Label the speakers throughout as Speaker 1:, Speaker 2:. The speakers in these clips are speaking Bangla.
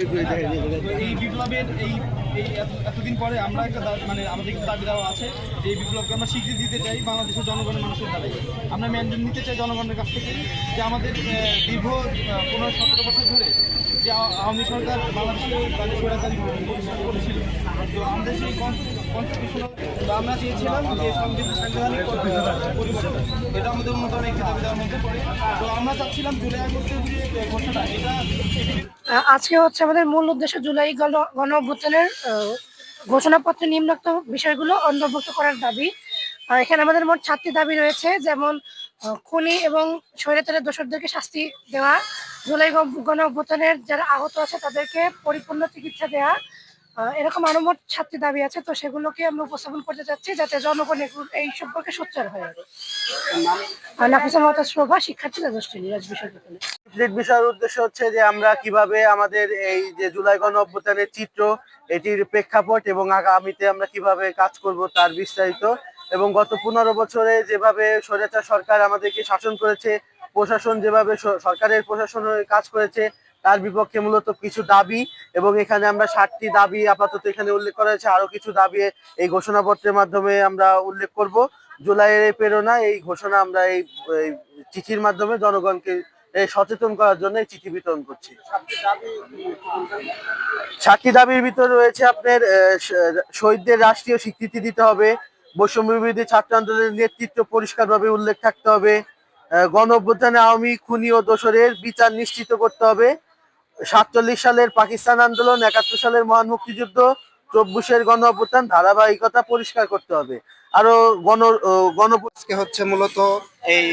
Speaker 1: এই বিপ্লবের এই এই এত- এতদিন পরে আমরা একটা মানে আমাদের দাবি দেওয়া আছে যে এই বিপ্লবকে আমরা স্বীকৃতি দিতে চাই বাংলাদেশের জনগণের মানুষের দ্বারাই আমরা ম্যান্ডেট নিতে চাই জনগণের কাছ থেকে যে আমাদের দীর্ঘ পনেরো সতেরো বছর ধরে
Speaker 2: আজকে হচ্ছে আমাদের মূল উদ্দেশ্য জুলাই গণ গণ অভ্যুত্থানের আহ, ঘোষণাপত্রে নিম্নোক্ত বিষয়গুলো অন্তর্ভুক্ত করার দাবি। এখানে আমাদের মোট সাতটি দাবি রয়েছে যেমন খুনি এবং স্বৈরাচারের দোষরদেরকে শাস্তি দেওয়া জুলাই গণ- যারা আহত আছে তাদেরকে পরিপূর্ণ চিকিৎসা আহ, এরকম আরও দাবি আছে। তো সেগুলোকে আমরা উপস্থাপন করতে চাচ্ছি যাতে জনগণ এই সম্পর্কে সোচ্চার হয়ে
Speaker 3: বিষয়ের উদ্দেশ্য হচ্ছে যে আমরা কীভাবে আমাদের এই যে জুলাই গণ চিত্র এটির প্রেক্ষাপট এবং আগামীতে আমরা কীভাবে কাজ করব তার বিস্তারিত এবং গত পনেরো বছরে যেভাবে স্বৈরাচার সরকার আমাদেরকে শাসন করেছে প্রশাসন যেভাবে সরকারের প্রশাসন কাজ করেছে তার বিপক্ষে মূলত কিছু দাবি এবং এখানে আমরা ষাটটি দাবি আপাতত এখানে উল্লেখ করা হয়েছে। আরও কিছু দাবি এই ঘোষণাপত্রের মাধ্যমে আমরা উল্লেখ করব। জুলাইয়ের প্রেরণা এই ঘোষণা আমরা এই চিঠির মাধ্যমে জনগণকে সচেতন করার জন্য এই চিঠি বিতরণ করছি। সাতটি দাবির ভিতরে রয়েছে আপনার শহীদদের রাষ্ট্রীয় স্বীকৃতি দিতে হবে বৈষম্য বিরোধী ছাত্র আন্দোলনের নেতৃত্ব পরিষ্কারভাবে উল্লেখ থাকতে হবে আহ, গণ অভ্যুত্থানে আওয়ামী খুনি ও দোসরের বিচার নিশ্চিত করতে হবে। সাতচল্লিশ সালের পাকিস্তান আন্দোলন একাত্তর সালের মহান মুক্তিযুদ্ধ চব্বিশের গণ অভ্যুত্থান ধারাবাহিকতা পরিষ্কার করতে হবে। আরও গণ গণ
Speaker 4: হচ্ছে মূলত এই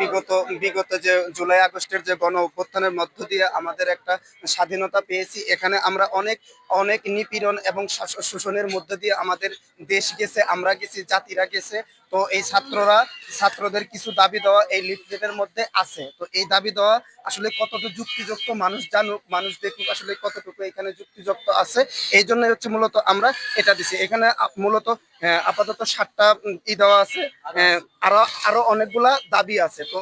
Speaker 4: বিগত বিগত যে জুলাই আগস্টের যে গণ অভ্যুত্থানের মধ্য দিয়ে আমাদের একটা স্বাধীনতা পেয়েছি, এখানে আমরা অনেক অনেক নিপীড়ন এবং শোষণের মধ্য দিয়ে আমাদের দেশ গেছে, আমরা গেছি, জাতিরা গেছে। তো এই ছাত্ররা, ছাত্রদের কিছু দাবি দেওয়া এই লিফলেটের মধ্যে আছে। তো এই দাবি দেওয়া আসলে কতটুকু যুক্তিযুক্ত মানুষ জানুক, মানুষ দেখুক আসলে কতটুকু এখানে যুক্তিযুক্ত আছে, এই জন্য হচ্ছে মূলত আমরা এটা দিছি। এখানে মূলত আপাতত সাতটা ই দেওয়া আছে। আহ, আরও আরও অনেকগুলা দাবি আছে। তো